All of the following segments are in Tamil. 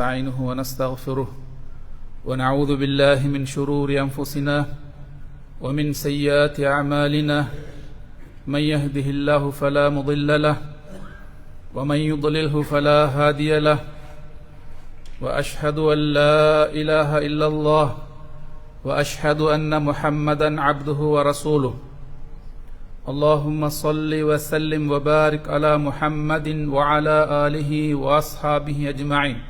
نستعينه ونستغفره ونعوذ بالله من شرور أنفسنا ومن سيئات أعمالنا. من يهده الله فلا مضل له ومن يضلله فلا هادي له. وأشهد أن لا إله إلا الله وأشهد أن محمدا عبده ورسوله. اللهم صل وسلم وبارك على محمد وعلى آله وأصحابه أجمعين.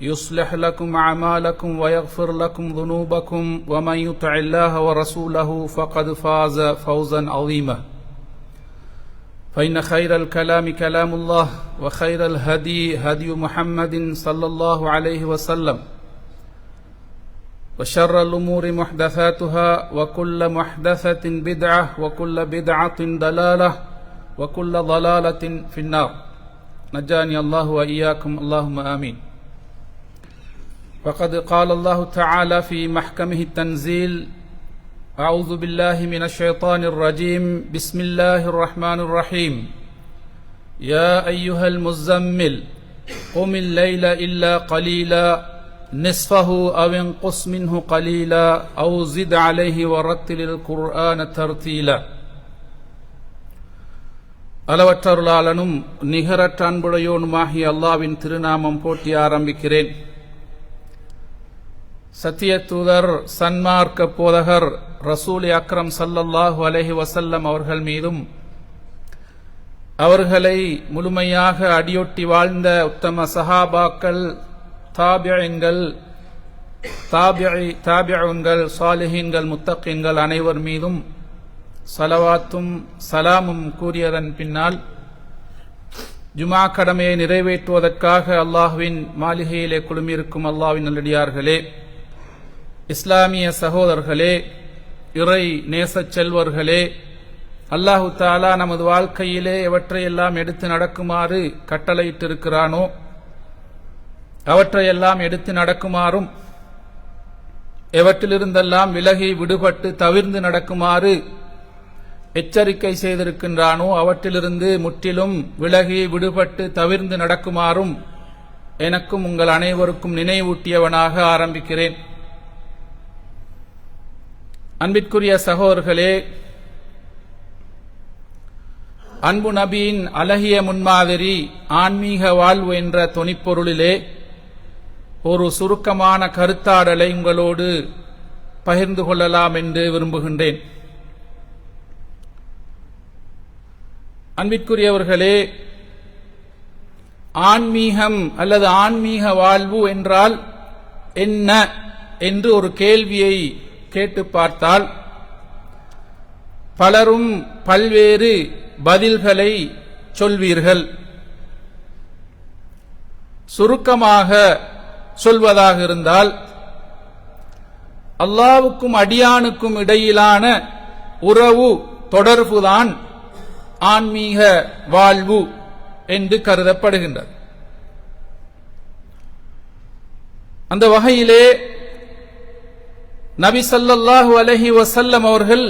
يصلح لكم أعمالكم ويغفر لكم ذنوبكم ومن يطع الله ورسوله فقد فاز فوزا عظيما. فإن خير الكلام كلام الله وخير الهدي هدي محمد صلى الله عليه وسلم. وشر الأمور محدثاتها وكل محدثة بدعة وكل بدعة ضلالة وكل ضلالة في النار. نجاني الله وإياكم اللهم آمين. وقد قال الله تعالى في محكمه التنزيل أعوذ بالله من الشيطان الرجيم بسم الله الرحمن الرحيم يا أيها المزمل قم الليل إلا قليلا نصفه أو انقص منه قليلا أو زد عليه ورتل القرآن ترتيلا அளவற்றருளாளனும் நிகரற்ற அன்புடையோனுமாகிய அல்லாவின் திருநாமம் போட்டி ஆரம்பிக்கிறேன் சத்திய தூதர் சன்மார்க்க போதகர் ரசூல் அக்ரம் சல்லல்லாஹு அலஹி வசல்லம் அவர்கள் மீதும் அவர்களை முழுமையாக அடியொட்டி வாழ்ந்த உத்தம சஹாபாக்கள் தாபியங்கள் தாபியங்கள் சாலிஹீன்கள் முத்தக்கீன்கள் அனைவர் மீதும் சலவாத்தும் சலாமும் கூறியதன் பின்னால் ஜுமா கடமையை நிறைவேற்றுவதற்காக அல்லாஹுவின் மாளிகையிலே குழுமியிருக்கும் அல்லாவின் நல்லடியார்களே இஸ்லாமிய சகோதரர்களே இறை நேசச் செல்வர்களே அல்லாஹு தாலா நமது வாழ்க்கையிலே எவற்றையெல்லாம் எடுத்து நடக்குமாறு கட்டளையிட்டிருக்கிறானோ அவற்றையெல்லாம் எடுத்து நடக்குமாறும் எவற்றிலிருந்தெல்லாம் விலகி விடுபட்டு தவிர்ந்து நடக்குமாறு எச்சரிக்கை செய்திருக்கின்றானோ அவற்றிலிருந்து முற்றிலும் விலகி விடுபட்டு தவிர்ந்து நடக்குமாறும் எனக்கும் உங்கள் அனைவருக்கும் நினைவூட்டியவனாக ஆரம்பிக்கிறேன். அன்பிற்குரிய சகோதரர்களே அன்பு நபியின் அழகிய முன்மாதிரி ஆன்மீக வாழ்வு என்ற தொனிப்பொருளிலே ஒரு சுருக்கமான கருத்தாடலை உங்களோடு பகிர்ந்து கொள்ளலாம் என்று விரும்புகின்றேன். அன்பிற்குரியவர்களே ஆன்மீகம் அல்லது ஆன்மீக வாழ்வு என்றால் என்ன என்று ஒரு கேள்வியை கேட்டு பார்த்தால் பலரும் பல்வேறு பதில்களை சொல்வீர்கள். சுருக்கமாக சொல்வதாக இருந்தால் அல்லாவுக்கும் அடியானுக்கும் இடையிலான உறவு தொடர்புதான் ஆன்மீக வாழ்வு என்று கருதப்படுகின்றது. அந்த வகையிலே நபி சல்லல்லாஹு அலஹி வசல்லம் அவர்கள்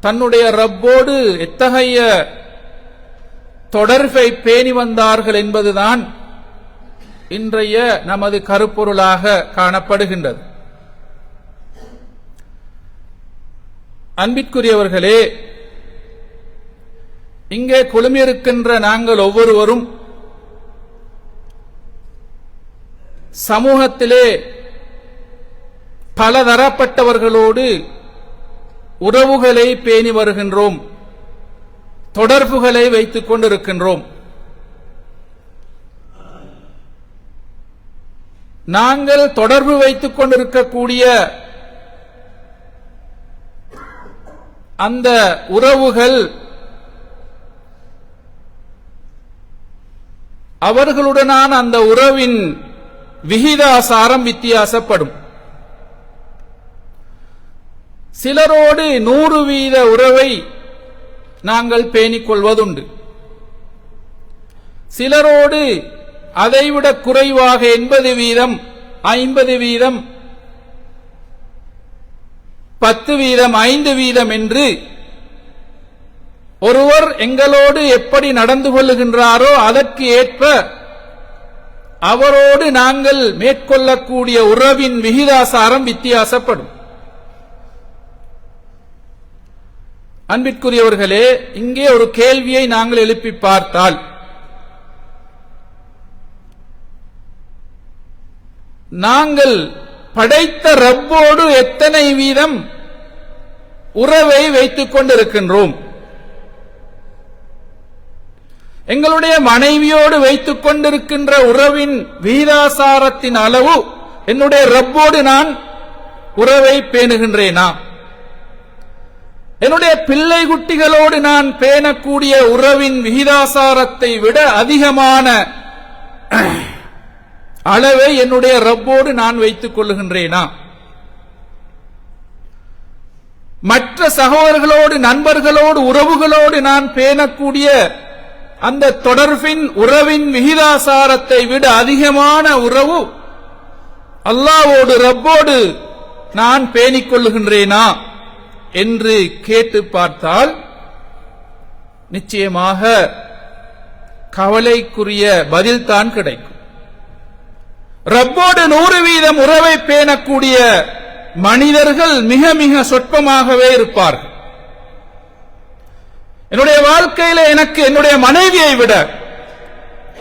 தன்னுடைய ரப்போடு எத்தகைய தொடர்பை பேணி வந்தார்கள் என்பதுதான் இன்றைய நமது கருப்பொருளாக காணப்படுகின்றது. அன்பிற்குரியவர்களே இங்கே குழுமியிருக்கின்ற நாங்கள் ஒவ்வொருவரும் சமூகத்திலே பலதரப்பட்டவர்களோடு உறவுகளை பேணி வருகின்றோம். தொடர்புகளை வைத்துக் கொண்டிருக்கின்றோம். நாங்கள் தொடர்பு வைத்துக் கொண்டிருக்கக்கூடிய அந்த உறவுகள் அவர்களுடனான அந்த உறவின் விகிதாசாரம் வித்தியாசப்படும். சிலரோடு நூறு வீத உறவை நாங்கள் பேணிக் கொள்வதுண்டு சிலரோடு அதைவிட குறைவாக எண்பது வீதம் ஐம்பது வீதம் பத்து வீதம் ஐந்து வீதம் என்று ஒருவர் எங்களோடு எப்படி நடந்து கொள்ளுகின்றாரோ அதற்கு ஏற்ப அவரோடு நாங்கள் மேற்கொள்ளக்கூடிய உறவின் விகிதாசாரம் வித்தியாசப்படும். அன்பிற்குரியவர்களே இங்கே ஒரு கேள்வியை நாங்கள் எழுப்பி பார்த்தால் நாங்கள் படைத்த ரப்போடு எத்தனை வீதம் உறவை வைத்துக் கொண்டிருக்கின்றோம்? எங்களுடைய மனைவியோடு வைத்துக் கொண்டிருக்கின்ற உறவின் வீதாசாரத்தின் அளவு என்னுடைய ரப்போடு நான் உறவை பேணுகின்றேனா? என்னுடைய பிள்ளை குட்டிகளோடு நான் பேணக்கூடிய உறவின் விகிதாசாரத்தை விட அதிகமான அளவை என்னுடைய ரப்போடு நான் வைத்துக் கொள்ளுகின்றேனா? மற்ற சகோதரர்களோடு நண்பர்களோடு உறவுகளோடு நான் பேணக்கூடிய அந்த தொடர்பின் உறவின் விகிதாசாரத்தை விட அதிகமான உறவு அல்லாவோடு ரப்போடு நான் பேணிக் கொள்ளுகின்றேனா? என்று கேட்டு பார்த்தால் நிச்சயமாக கவலைக்குரிய பதில்தான் கிடைக்கும். ரப்போடு நூறு வீதம் உறவை பேணக்கூடிய மனிதர்கள் மிக மிக சொற்பமாகவே இருப்பார்கள். என்னுடைய வாழ்க்கையில எனக்கு என்னுடைய மனைவியை விட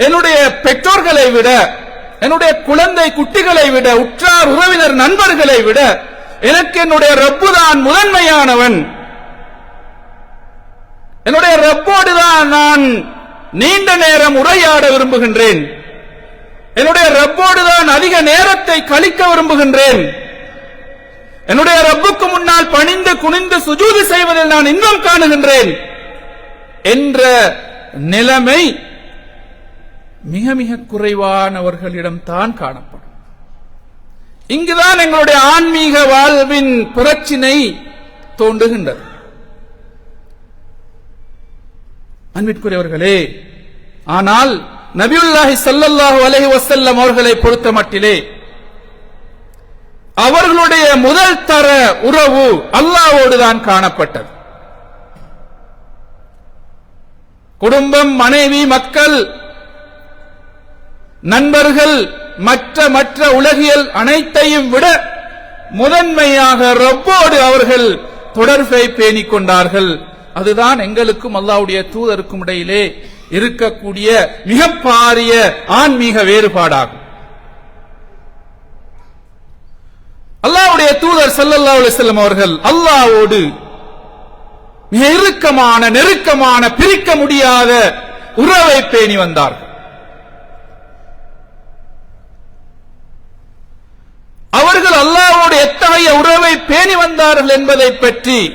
என்னுடைய பெற்றோர்களை விட என்னுடைய குழந்தை குட்டிகளை விட உற்றார் உறவினர் நண்பர்களை விட எனக்கு என்னுடைய ரப்பு தான் முதன்மையானவன். என்னுடைய ரப்போடு தான் நான் நீண்ட நேரம் உரையாட விரும்புகின்றேன். என்னுடைய ரப்போடு தான் அதிக நேரத்தை கழிக்க விரும்புகின்றேன். என்னுடைய ரப்புக்கு முன்னால் பணிந்து குனிந்து சுஜூதி செய்வதில் நான் இன்பம் காணுகின்றேன் என்ற நிலைமை மிக மிக குறைவானவர்களிடம் தான் காணப்படும். இங்குதான் எங்களுடைய ஆன்மீக வாழ்வின் புரட்சினை தோன்றுகின்றது. அன்பிற்குரியவர்களே ஆனால் நபியுல்லாஹி ஸல்லல்லாஹு அலஹி வசல்லம் அவர்களை பொறுத்த மட்டிலே அவர்களுடைய முதல் தர உறவு அல்லாவோடு தான் காணப்பட்டது. குடும்பம் மனைவி மக்கள் நண்பர்கள் மற்ற மற்ற உலகியல் அனைத்தையும் விட முதன்மையாக ரப்போடு அவர்கள் தொடர்பை பேணிக் கொண்டார்கள். அதுதான் எங்களுக்கும் அல்லாவுடைய தூதருக்கும் இடையிலே இருக்கக்கூடிய மிக பாரிய ஆன்மீக வேறுபாடாகும். அல்லாஹ்வுடைய தூதர் சல்லல்லா செல்லும் அவர்கள் அல்லாவோடு மிக இறுக்கமான நெருக்கமான பிரிக்க முடியாத உறவை பேணி வந்தார்கள் அவர்கள் அல்லாஹ்வோடு எத்தகைய உறவை பேணி வந்தார்கள் என்பதை பற்றி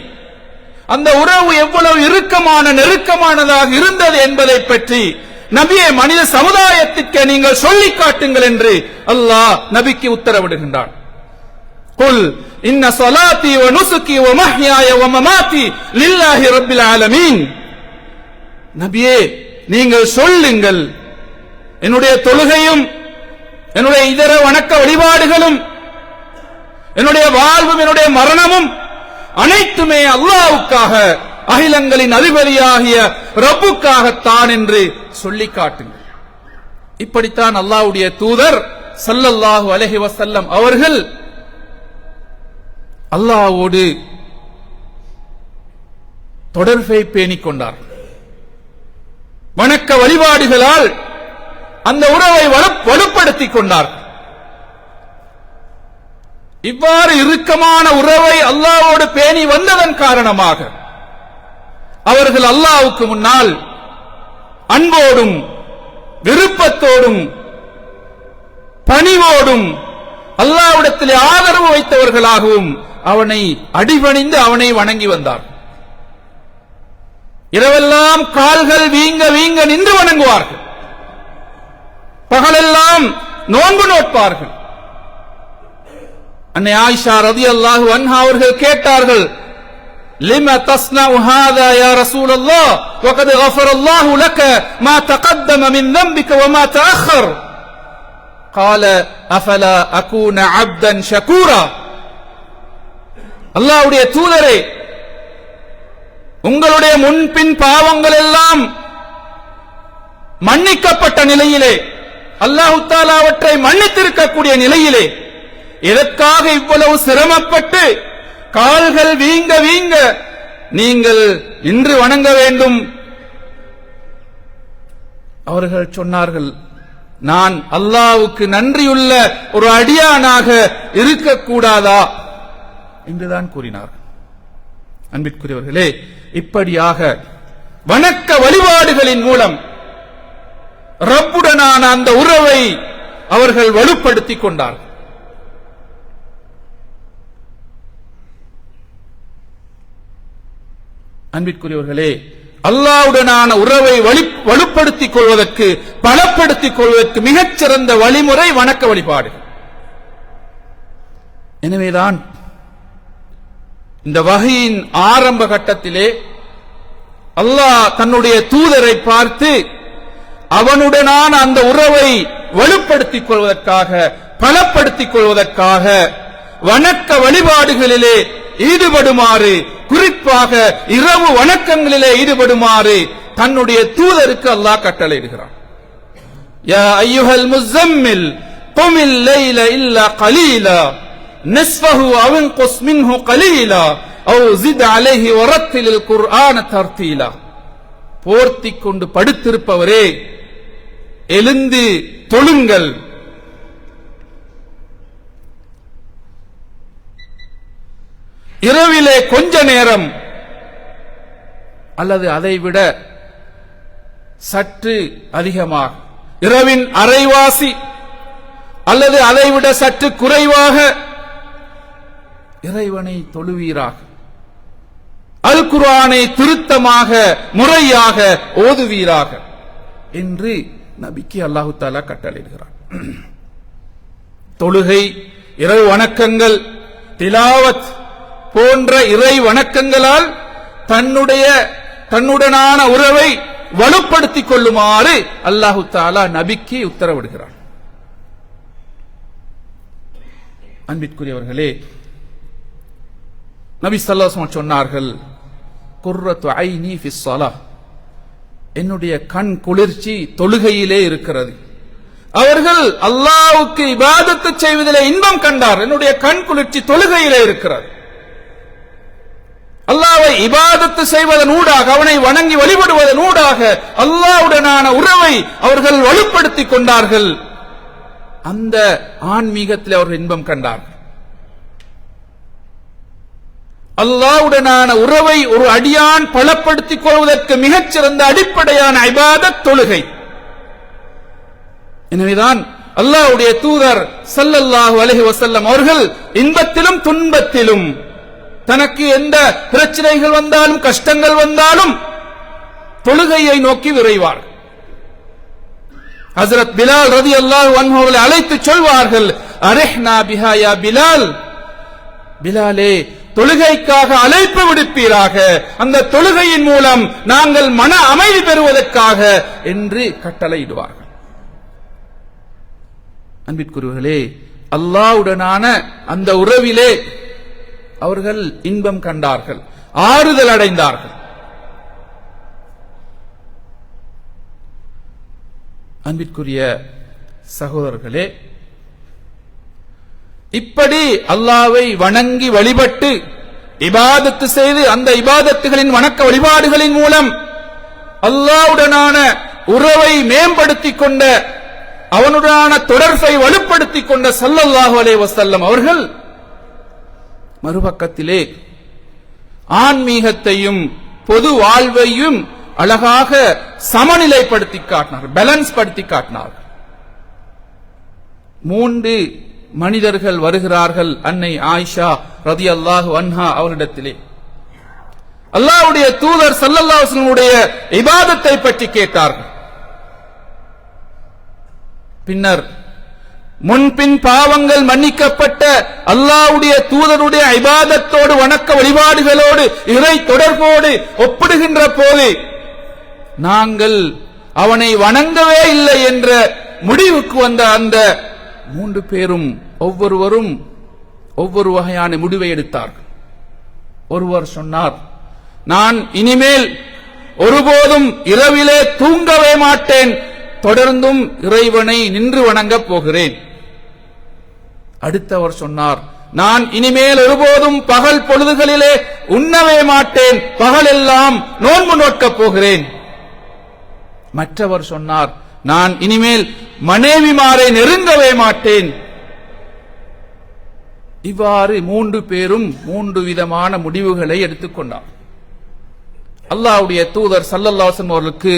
அந்த உறவு எவ்வளவு இறுக்கமான நெருக்கமானதாக இருந்தது என்பதை பற்றி நபியை மனித சமுதாயத்திற்கு நீங்கள் சொல்லிக் காட்டுங்கள் என்று அல்லாஹ் நபிக்கு உத்தரவிடுகின்றான். குல் இன்ன ஸலாத்தி வ நுசுகி வ மஹ்யாய வ மமாத்தி லில்லாஹி ரப்பில் ஆலமீன். நபியே நீங்கள் சொல்லுங்கள். என்னுடைய தொழுகையும் என்னுடைய இதர வணக்க வழிபாடுகளும் என்னுடைய வாழ்வும் என்னுடைய மரணமும் அனைத்துமே அல்லாவுக்காக அகிலங்களின் அதிபதியாகிய ரப்புக்காகத்தான் என்று சொல்லி காட்டுங்கள். இப்படித்தான் அல்லாவுடைய தூதர் சல்லல்லாஹு அலஹி வசல்லம் அவர்கள் அல்லாவோடு தொடர்பை பேணிக் கொண்டார். வணக்க வழிபாடுகளால் அந்த உறவை வலுப்படுத்திக் கொண்டார். இவ்வாறு இறுக்கமான உறவை அல்லாவோடு பேணி வந்ததன் காரணமாக அவர்கள் அல்லாவுக்கு முன்னால் அன்போடும் விருப்பத்தோடும் பணிவோடும் அல்லாவிடத்திலே ஆதரவு வைத்தவர்களாகவும் அவனை அடிபணிந்து அவனை வணங்கி வந்தார் இரவெல்லாம் கால்கள் வீங்க வீங்க நின்று வணங்குவார்கள். பகலெல்லாம் நோன்பு நோட்பார்கள். அன்னை ஆயிஷா ரதியல்லாஹு அன்ஹா அவர்கள் கேட்டார்கள் لم تصنع هذا يا رسول الله وقد غفر الله لك ما تقدم من ذنبك وما تأخر قال أفلا أكون عبدا شكورا அல்லாஹ்வுடைய தூதரே உங்களுடைய முன்பின் பாவங்கள் எல்லாம் மன்னிக்கப்பட்ட நிலையிலே அல்லாஹு தாலா அவற்றை மன்னித்திருக்கக்கூடிய நிலையிலே எதற்காக இவ்வளவு சிரமப்பட்டு கால்கள் வீங்க வீங்க நீங்கள் இன்று வணங்க வேண்டும்? அவர்கள் சொன்னார்கள் நான் அல்லாவுக்கு நன்றியுள்ள ஒரு அடியானாக இருக்கக்கூடாதா? என்றுதான் கூறினார் அன்பிற்குரியவர்களே இப்படியாக வணக்க வழிபாடுகளின் மூலம் ரப்புடனான அந்த உறவை அவர்கள் வலுப்படுத்திக் கொண்டார்கள். அன்பிற்குரியவர்களே அல்லாவுடனான உறவை வலுப்படுத்திக் கொள்வதற்கு பலப்படுத்திக் கொள்வதற்கு மிகச்சிறந்த வழிமுறை வணக்க வழிபாடு எனவேதான் இந்த வகையின் ஆரம்ப கட்டத்திலே அல்லாஹ் தன்னுடைய தூதரை பார்த்து அவனுடனான அந்த உறவை வலுப்படுத்திக் கொள்வதற்காக பலப்படுத்திக் கொள்வதற்காக வணக்க வழிபாடுகளிலே ஈடுபடுமாறு குறிப்பாக இரவு வணக்கங்களிலே ஈடுபடுமாறு தன்னுடைய தூதருக்கு அல்லாஹ் கட்டளையிடுகிறான். யா ஐயுஹல் முஸம்மில் குமில் லைல இல்லா கலீலா நிஸ்ஃபஹு அவ் இன்குஸ் மின்ஹு கலீலா அவ் ஜித் அலைஹி வரத்திலில் குர்ஆன தர்தீலா. போர்த்திக் கொண்டு படுத்திருப்பவரே எழுந்து தொழுங்கள். இரவிலே கொஞ்ச நேரம் அல்லது அதைவிட சற்று அதிகமாக. இரவின் அரைவாசி அல்லது அதைவிட சற்று குறைவாக இறைவனை தொழுவீராக. அல் குர்ஆனை திருத்தமாக முறையாக ஓதுவீராக என்று நபிக்கு அல்லாஹு தாலா கட்டளையிடுகிறார் தொழுகை இரவு வணக்கங்கள் திலாவத் போன்ற இறை வணக்கங்களால் தன்னுடைய தன்னுடனான உறவை வலுப்படுத்திக் கொள்ளுமாறு அல்லாஹு தாலா நபிக்கு உத்தரவிடுகிறார் அன்பிற்குரியவர்களே நபி ஸல்லல்லாஹு சொன்னார்கள் குர்ரத்து ஐனி ஃபிஸ்ஸலா என்னுடைய கண் குளிர்ச்சி தொழுகையிலே இருக்கிறது. அவர்கள் அல்லாவுக்கு இபாதத்து செய்வதிலே இன்பம் கண்டார். என்னுடைய கண் குளிர்ச்சி தொழுகையிலே இருக்கிறது. அல்லாவை இபாதத்து செய்வதன் ஊடாக அவனை வணங்கி வழிபடுவதன் ஊடாக அல்லாவுடனான உறவை அவர்கள் வலுப்படுத்திக் கொண்டார்கள். அந்த ஆன்மீகத்தில் அவர்கள் இன்பம் கண்டார்கள். அல்லாவுடனான உறவை ஒரு அடியான் பலப்படுத்திக் கொள்வதற்கு மிகச்சிறந்த அடிப்படையான ஐபாதத் தொழுகை. எனவேதான் அல்லாஹ்வுடைய தூதர் சல்லல்லாஹு அலஹி வசல்லம் அவர்கள் இன்பத்திலும் துன்பத்திலும் தனக்கு எந்த பிரச்சனைகள் வந்தாலும் கஷ்டங்கள் வந்தாலும் தொழுகையை நோக்கி விரைவார்கள் ஹசரத் பிலால் ரதி அல்லாஹ் அவர்களை அழைத்து சொல்வார்கள் அரேஹ்னா பிஹாயா பிலால்? பிலாலே தொழுகைக்காக அழைப்பு விடுப்பீராக. அந்த தொழுகையின் மூலம் நாங்கள் மன அமைதி பெறுவதற்காக என்று கட்டளையிடுவார்கள். அன்பிற்குரியவர்களே அல்லாவுடனான அந்த உறவிலே அவர்கள் இன்பம் கண்டார்கள் ஆறுதல் அடைந்தார்கள். அன்பிற்குரிய சகோதரர்களே இப்படி அல்லாவை வணங்கி வழிபட்டு இபாதத்து செய்து அந்த இபாதத்துகளின் வணக்க வழிபாடுகளின் மூலம் அல்லாவுடனான உறவை மேம்படுத்திக் கொண்ட அவனுடனான தொடர்பை வலுப்படுத்திக் கொண்ட சல்லல்லாஹு அலே வசல்லம் அவர்கள் மறுபக்கத்திலே ஆன்மீகத்தையும் பொது வாழ்வையும் அழகாக சமநிலைப்படுத்தி காட்டினார் பேலன்ஸ் படுத்தி காட்டினார். மூன்று மனிதர்கள் வருகிறார்கள் அன்னை ஆயிஷா ரதி அல்லாஹு அன்ஹா அவரிடத்திலே. அல்லாவுடைய தூதர் சல்லல்லாஹுடைய இபாதத்தை பற்றி கேட்டார்கள். பின்னர் முன்பின் பாவங்கள் மன்னிக்கப்பட்ட அல்லாஹ்வுடைய தூதருடைய ஐபாதத்தோடு வணக்க வழிபாடுகளோடு இறை தொடர்போடு ஒப்பிடுகின்ற போது நாங்கள் அவனை வணங்கவே இல்லை என்ற முடிவுக்கு வந்த அந்த மூன்று பேரும் ஒவ்வொருவரும் ஒவ்வொரு வகையான முடிவை எடுத்தார்கள். ஒருவர் சொன்னார் நான் இனிமேல் ஒருபோதும் இரவிலே தூங்கவே மாட்டேன். தொடர்ந்தும் இறைவனை நின்று வணங்கப் போகிறேன். அடுத்தவர் சொன்னார் நான் இனிமேல் ஒருபோதும் பகல் பொழுதுகளிலே உண்ணவே மாட்டேன். பகலெல்லாம் நோன்பு நோக்கப் போகிறேன். மற்றவர் சொன்னார் நான் இனிமேல் மனைவிமாரை நெருங்கவே மாட்டேன். இவ்வாறு மூன்று பேரும் மூன்று விதமான முடிவுகளை எடுத்துக்கொண்டார் அல்லாவுடைய தூதர் சல்லல்லாசன் அவர்களுக்கு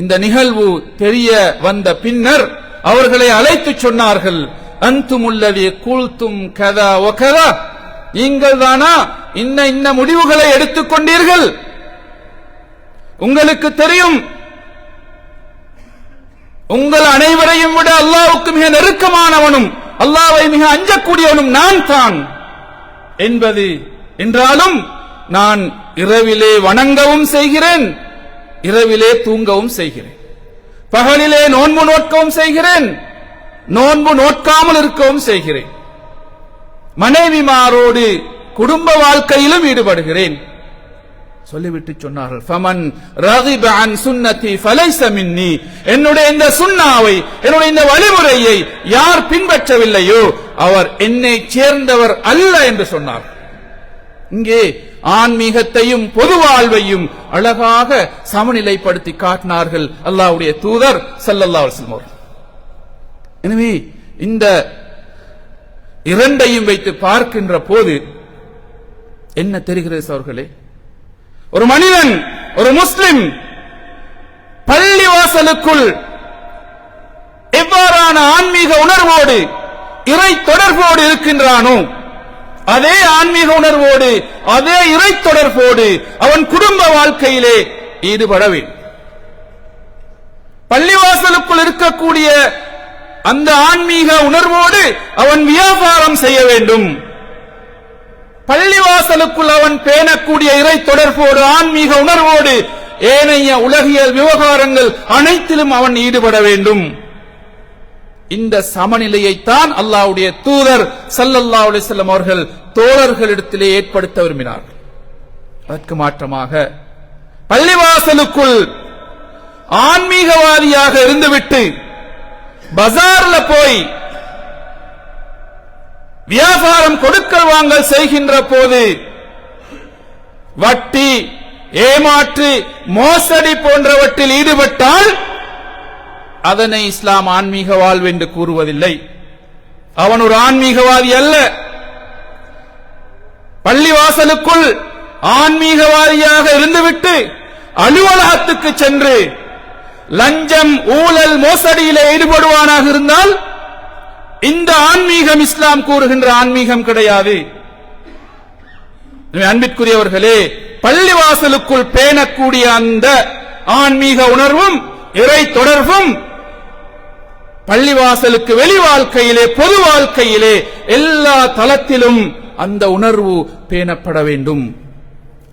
இந்த நிகழ்வு தெரிய வந்த பின்னர் அவர்களை அழைத்து சொன்னார்கள். அந்துமுல்லதி கூழ்த்தும் கதா ஒ கதா. நீங்கள் தானா இன்ன இன்ன முடிவுகளை எடுத்துக்கொண்டீர்கள் உங்களுக்கு தெரியும். உங்கள் அனைவரையும் விட அல்லாவுக்கு மிக நெருக்கமானவனும் அல்லாவை மிக அஞ்சக்கூடியவனும் நான் தான். என்பது என்றாலும் நான் இரவிலே வணங்கவும் செய்கிறேன் இரவிலே தூங்கவும் செய்கிறேன். பகலிலே நோன்பு நோட்கவும் செய்கிறேன் நோன்பு நோட்காமல் இருக்கவும் செய்கிறேன். மனைவிமாரோடு குடும்ப வாழ்க்கையிலும் ஈடுபடுகிறேன். சொல்லிவிட்டு சொன்னார்கள் ஃபமன் ரகிப அன் சுன்னதி ஃபலைஸ மின்னி. என்னுடைய இந்த சுண்ணாவை என்னுடைய இந்த வழிமுறையை யார் பின்பற்றவில்லையோ அவர் என்னை சேர்ந்தவர் அல்ல என்று சொன்னார். இங்கே ஆன்மீகத்தையும் பொது வாழ்வையும் அழகாக சமநிலைப்படுத்தி காட்டினார்கள் அல்லாவுடைய தூதர் செல்லல்லா செல்வோர் எனவே இந்த இரண்டையும் வைத்து பார்க்கின்ற போது என்ன தெரிகிறது அவர்களே ஒரு மனிதன் ஒரு முஸ்லிம் பள்ளி வாசலுக்குள் எவ்வாறான ஆன்மீக உணர்வோடு இறை தொடர்போடு இருக்கின்றானோ அதே ஆன்மீக உணர்வோடு அதே இறை தொடர்போடு அவன் குடும்ப வாழ்க்கையிலே ஈடுபட வேண்டும். பள்ளிவாசலுக்குள் இருக்கக்கூடிய அந்த ஆன்மீக உணர்வோடு அவன் வியாபாரம் செய்ய வேண்டும். பள்ளிவாசலுக்குள் அவன் பேணக்கூடிய இறை தொடர்போடு ஆன்மீக உணர்வோடு ஏனைய உலகியல் விவகாரங்கள் அனைத்திலும் அவன் ஈடுபட வேண்டும். இந்த சமநிலையைத்தான் அல்லாவுடைய தூதர் சல்லல்லா அலிசல்லம் அவர்கள் தோழர்களிடத்திலே ஏற்படுத்த விரும்பினார்கள். அதற்கு மாற்றமாக பள்ளிவாசலுக்குள் ஆன்மீகவாதியாக இருந்துவிட்டு பஜார்ல போய் வியாபாரம் கொடுக்கல் வாங்கல் செய்கின்ற போது வட்டி ஏமாற்று மோசடி போன்றவற்றில் ஈடுபட்டால் அதனை இஸ்லாம் ஆன்மீக வாழ்வு என்று கூறுவதில்லை. அவன் ஒரு ஆன்மீகவாதி அல்ல. பள்ளிவாசலுக்குள் ஆன்மீகவாதியாக இருந்துவிட்டு அலுவலகத்துக்கு சென்று லஞ்சம் ஊழல் மோசடியில ஈடுபடுவானாக இருந்தால் இந்த ஆன்மீகம் இஸ்லாம் கூறுகின்ற ஆன்மீகம் கிடையாது. அன்பிற்குரியவர்களே பள்ளிவாசலுக்குள் பேணக்கூடிய அந்த ஆன்மீக உணர்வும் இறை தொடர்பும் பள்ளிவாசலுக்கு வெளி வாழ்க்கையிலே பொது வாழ்க்கையிலே எல்லா தளத்திலும் அந்த உணர்வு பேணப்பட வேண்டும்.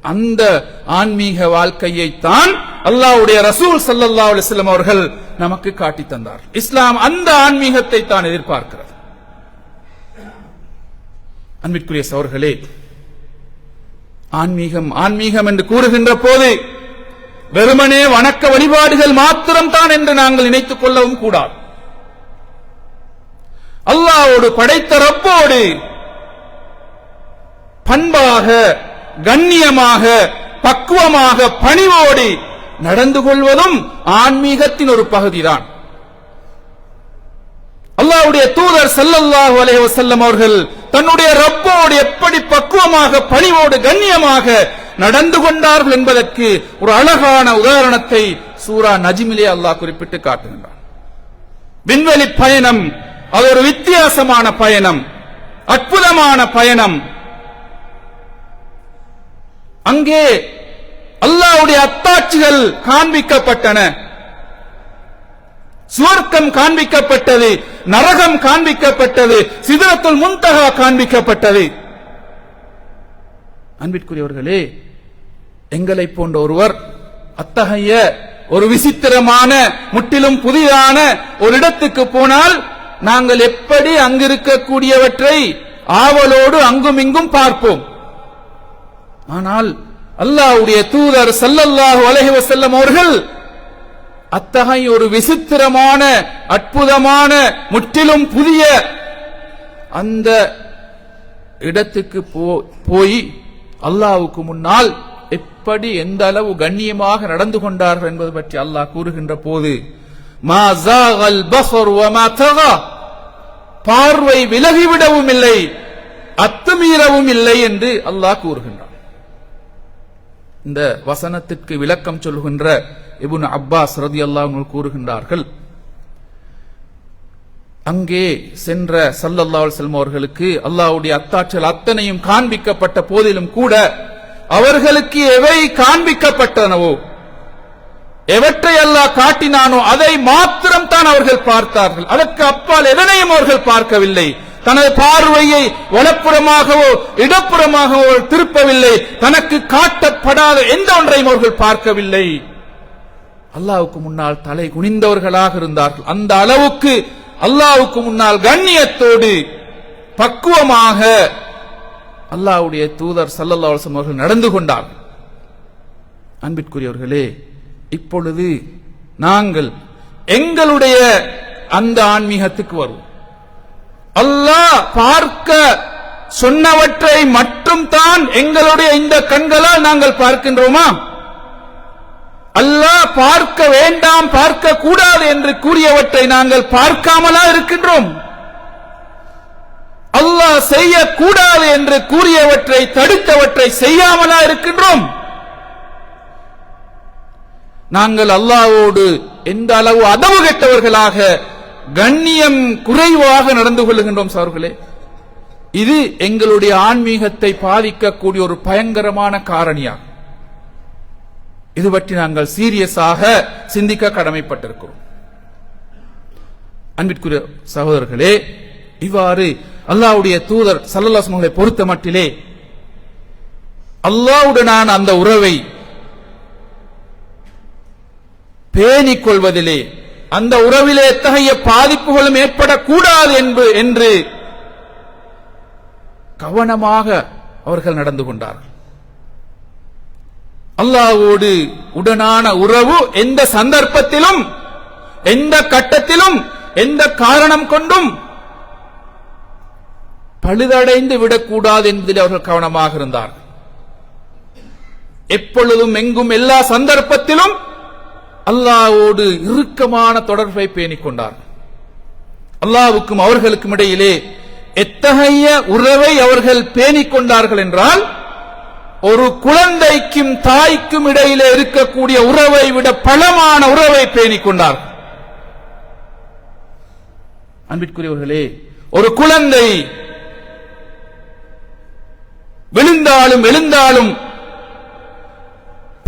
அந்த ஆன்மீக வாழ்க்கையை தான் அல்லாவுடைய ரசூல் ஸல்லல்லாஹு அலிஸ்லாம் அவர்கள் நமக்கு காட்டி தந்தார். இஸ்லாம் அந்த ஆன்மீகத்தை தான் எதிர்பார்க்கிறது. அன்பிற்குரிய சவர்களே ஆன்மீகம் ஆன்மீகம் என்று கூறுகின்ற போது வெறுமனே வணக்க வழிபாடுகள் மாத்திரம் தான் என்று நாங்கள் நினைத்துக் கொள்ளவும் கூடாது. அல்லாவோடு படைத்த ரப்போடு பண்பாக கண்ணியமாக பக்குவமாக பணிவோடி நடந்து கொள்வதும் ஆன்மீகத்தின் ஒரு பகுதிதான். அல்லாவுடைய தூதர் ஸல்லல்லாஹு அலைஹி வஸல்லம் அவர்கள் தன்னுடைய ரப்போடு எப்படி பக்குவமாக பணிவோடு கண்ணியமாக நடந்து கொண்டார்கள் என்பதற்கு ஒரு அழகான உதாரணத்தை சூரா நஜிமிலே அல்லாஹ் குறிப்பிட்டு காட்டுகின்றான். விண்வெளி பயணம் அது ஒரு வித்தியாசமான பயணம் அற்புதமான பயணம். அங்கே அல்லாஹ்வுடைய அத்தாட்சிகள் காண்பிக்கப்பட்டன. சுவர்க்கம் காண்பிக்கப்பட்டது நரகம் காண்பிக்கப்பட்டது சிதறத்துள் முன்தகா காண்பிக்கப்பட்டது. அன்பிற்குரியவர்களே எங்களை போன்ற ஒருவர் அத்தகைய ஒரு விசித்திரமான முற்றிலும் புதிதான ஒரு இடத்துக்கு போனால் நாங்கள் எப்படி அங்கிருக்கக்கூடியவற்றை ஆவலோடு அங்கும் இங்கும் பார்ப்போம். ஆனால் அல்லாஹ்வுடைய தூதர் சல்லல்லாஹு அலஹி வசல்லம் அவர்கள் அத்தகைய ஒரு விசித்திரமான அற்புதமான முற்றிலும் புதிய அந்த இடத்துக்கு போ- போய் அல்லாவுக்கு முன்னால் எப்படி எந்த அளவு கண்ணியமாக நடந்து கொண்டார்கள் என்பது பற்றி அல்லாஹ் கூறுகின்ற போது பார்வை விலகிவிடவும் இல்லை அத்துமீறவும் இல்லை என்று அல்லாஹ் கூறுகின்றார் இந்த வசனத்திற்கு விளக்கம் சொல்கின்ற இபுன் அப்பாஸ் ரதியல்லாஹு கூறுகின்றார்கள் அங்கே சென்ற சல்லல்லாஹ் செல்மவர்களுக்கு வஸல்லம் அவர்களுக்கு அத்தாற்றல் அத்தனையும் காண்பிக்கப்பட்ட போதிலும் கூட அவர்களுக்கு எவை காண்பிக்கப்பட்டனவோ எவற்றை அல்லாஹ் காட்டினானோ அதை மாத்திரம் தான் அவர்கள் பார்த்தார்கள். அதற்கு அப்பால் எதனையும் அவர்கள் பார்க்கவில்லை. தனது பார்வையை வலப்புறமாகவோ இடப்புறமாகவோ திருப்பவில்லை. தனக்கு காட்டப்படாத எந்த ஒன்றையும் அவர்கள் பார்க்கவில்லை. அல்லாவுக்கு முன்னால் தலை குனிந்தவர்களாக இருந்தார்கள். அந்த அளவுக்கு அல்லாவுக்கு முன்னால் கண்ணியத்தோடு பக்குவமாக அல்லாஹ்வுடைய தூதர் சல்லல்லாசம் அவர்கள் நடந்து கொண்டார்கள். அன்பிற்குரியவர்களே இப்பொழுது நாங்கள் எங்களுடைய அந்த ஆன்மீகத்துக்கு வருவோம். அல்லாஹ் பார்க்க சொன்னவற்றை மட்டும் தான் எங்களுடைய இந்த கண்களால் நாங்கள் பார்க்கின்றோமா? அல்லாஹ் பார்க்க வேண்டாம் பார்க்க கூடாது என்று கூறியவற்றை நாங்கள் பார்க்காமலா இருக்கின்றோம். அல்லாஹ் செய்யக்கூடாது என்று கூறியவற்றை தடுத்தவற்றை செய்யாமலா இருக்கின்றோம். நாங்கள் அல்லாவோடு எந்த அளவு அதவு கெட்டவர்களாக கண்ணியம் குறைவாக நடந்து கொள்ளுகின்றோம் சார்களே. இது எங்களுடைய ஆன்மீகத்தை பாதிக்கக்கூடிய ஒரு பயங்கரமான காரணியாகும் இது பற்றி நாங்கள் சீரியஸாக சிந்திக்க கடமைப்பட்டிருக்கிறோம். அன்பிற்குரிய சகோதரர்களே இவ்வாறு அல்லாவுடைய தூதர் சல்லல்லாஹு பொறுத்த மட்டிலே அல்லாவுடனான அந்த உறவை பேணிக் கொள்வதிலே அந்த உறவிலே எத்தகைய பாதிப்புகளும் ஏற்படக்கூடாது என்று கவனமாக அவர்கள் நடந்து கொண்டார்கள். அல்லாவோடு உடனான உறவு எந்த சந்தர்ப்பத்திலும் எந்த கட்டத்திலும் எந்த காரணம் கொண்டும் பழுதடைந்து விடக்கூடாது என்பதில் அவர்கள் கவனமாக இருந்தார்கள். எப்பொழுதும் எங்கும் எல்லா சந்தர்ப்பத்திலும் அல்லாவோடு இறுக்கமான தொடர்பை பேணிக் கொண்டார் அல்லாவுக்கும் அவர்களுக்கும் இடையிலே எத்தகைய உறவை அவர்கள் பேணிக் கொண்டார்கள் என்றால் ஒரு குழந்தைக்கும் தாய்க்கும் இடையிலே இருக்கக்கூடிய உறவை விட பலமான உறவை பேணிக் கொண்டார் அன்பிற்குரியவர்களே ஒரு குழந்தை விழுந்தாலும் எழுந்தாலும்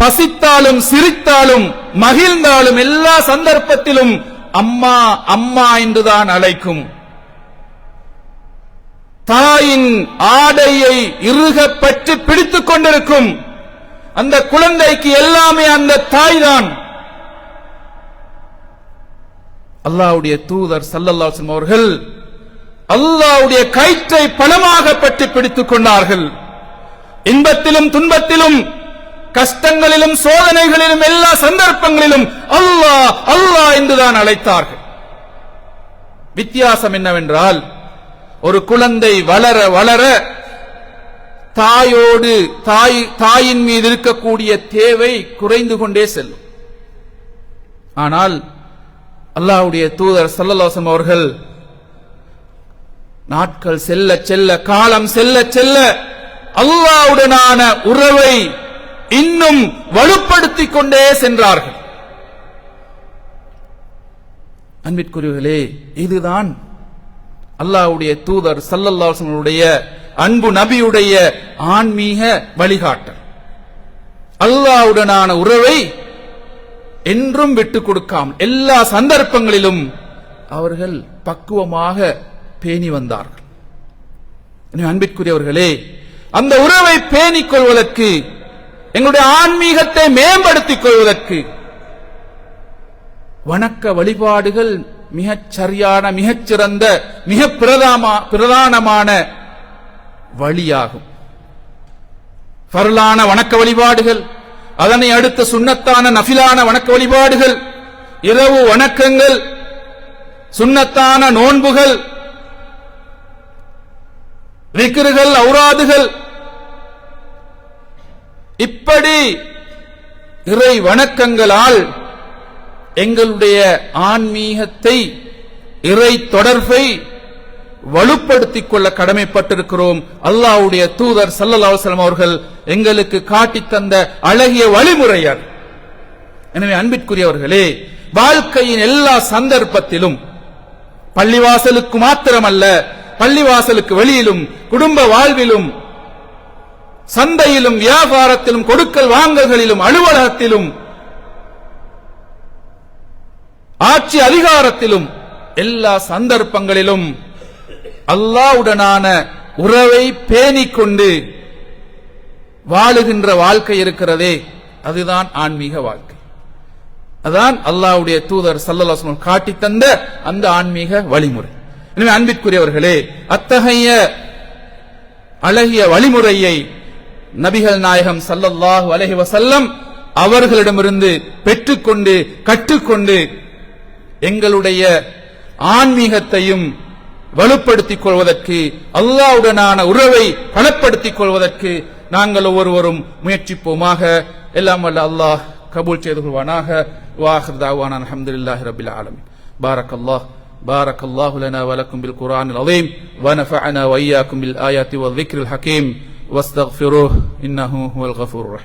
பசித்தாலும் சிரித்தாலும் மகிழ்ந்தாலும் எல்லா சந்தர்ப்பத்திலும் அம்மா அம்மா என்றுதான் அழைக்கும். தாயின் ஆடையை இறுக பற்றி பிடித்துக் கொண்டிருக்கும் அந்த குழந்தைக்கு எல்லாமே அந்த தாய்தான். அல்லாவுடைய தூதர் சல்லல்லாசன் அவர்கள் அல்லாவுடைய கயிற்றை பலமாக பற்றி பிடித்துக் கொண்டார்கள். இன்பத்திலும் துன்பத்திலும் கஷ்டங்களிலும் சோதனைகளிலும் எல்லா சந்தர்ப்பங்களிலும் அல்லாஹ் அல்லாஹ் என்றுதான் அழைத்தார்கள். வித்தியாசம் என்னவென்றால் ஒரு குழந்தை வளர வளர தாயோடு தாய் தாயின் மீது இருக்கக்கூடிய தேவை குறைந்து கொண்டே செல்லும். ஆனால் அல்லாஹ்வுடைய தூதர் சல்லலோசம் அவர்கள் நாட்கள் செல்ல செல்ல காலம் செல்ல செல்ல அல்லாவுடனான உறவை இன்னும் வலுப்படுத்திக் கொண்டே சென்றார்கள். அன்பிற்குரியவர்களே இதுதான் அல்லாஹ்வுடைய தூதர் சல்லல்லாசனுடைய அன்பு நபியுடைய ஆன்மீக வழிகாட்டல். அல்லாஹ்வுடனான உறவை என்றும் விட்டு கொடுக்காமல் எல்லா சந்தர்ப்பங்களிலும் அவர்கள் பக்குவமாக பேணி வந்தார்கள். அன்பிற்குரியவர்களே அந்த உறவை பேணிக் கொள்வதற்கு எங்களுடைய ஆன்மீகத்தை மேம்படுத்திக் கொள்வதற்கு வணக்க வழிபாடுகள் மிகச் சரியான மிகச்சிறந்த மிக பிரதாமா பிரதானமான வழியாகும். பரலான வணக்க வழிபாடுகள் அதனை அடுத்த சுண்ணத்தான நஃபிலான வணக்க வழிபாடுகள் இரவு வணக்கங்கள் சுண்ணத்தான நோன்புகள் விக்கிர்கள் ஔராதுகள் இப்படி இறை வணக்கங்களால் எங்களுடைய ஆன்மீகத்தை இறை தொடர்பை வலுப்படுத்திக் கொள்ள கடமைப்பட்டிருக்கிறோம். அல்லாஹ்வுடைய தூதர் ஸல்லல்லாஹு அவர்கள் எங்களுக்கு காட்டித் தந்த அழகிய வழிமுறையர் எனவே அன்பிற்குரியவர்களே வாழ்க்கையின் எல்லா சந்தர்ப்பத்திலும் பள்ளிவாசலுக்கு மாத்திரமல்ல பள்ளிவாசலுக்கு வெளியிலும் குடும்ப வாழ்விலும் சந்தையிலும் வியாபாரத்திலும் கொடுக்கல் வாங்கல்களிலும் அலுவலகத்திலும் ஆட்சி அதிகாரத்திலும் எல்லா சந்தர்ப்பங்களிலும் அல்லாஹ்வுடனான உறவை பேணிக்கொண்டு வாழுகின்ற வாழ்க்கை இருக்கிறதே அதுதான் ஆன்மீக வாழ்க்கை. அதான் அல்லாஹ்வுடைய தூதர் ஸல்லல்லாஹு காட்டி தந்த அந்த ஆன்மீக வழிமுறை. எனவே அன்பிற்குரியவர்களே அத்தகைய அழகிய வழிமுறையை நபிகள் நாயகம் ஸல்லல்லாஹு அலைஹி வஸல்லம் அவர்களிடமிருந்து பெற்றுக்கொண்டு கற்றுக்கொண்டு எங்களுடைய ஆன்மீகத்தையும் வலுப்படுத்திக் கொள்வதற்கு அல்லாஹ்வுடனான உறவை பலப்படுத்திக் கொள்வதற்கு நாங்கள் ஒவ்வொருவரும் முயற்சிப்போமாக எல்லாம் வல்ல அல்லாஹ் கபூல் செய்து கொள்வானாக வாஹிர் தாவான அல்ஹம்துலில்லாஹி ரபில் ஆலமீன் பாரக் அல்லாஹ் بارك الله لنا ولكم بالقرآن العظيم ونفعنا وإياكم بالآيات والذكر الحكيم واستغفروه إنه هو الغفور الرحيم.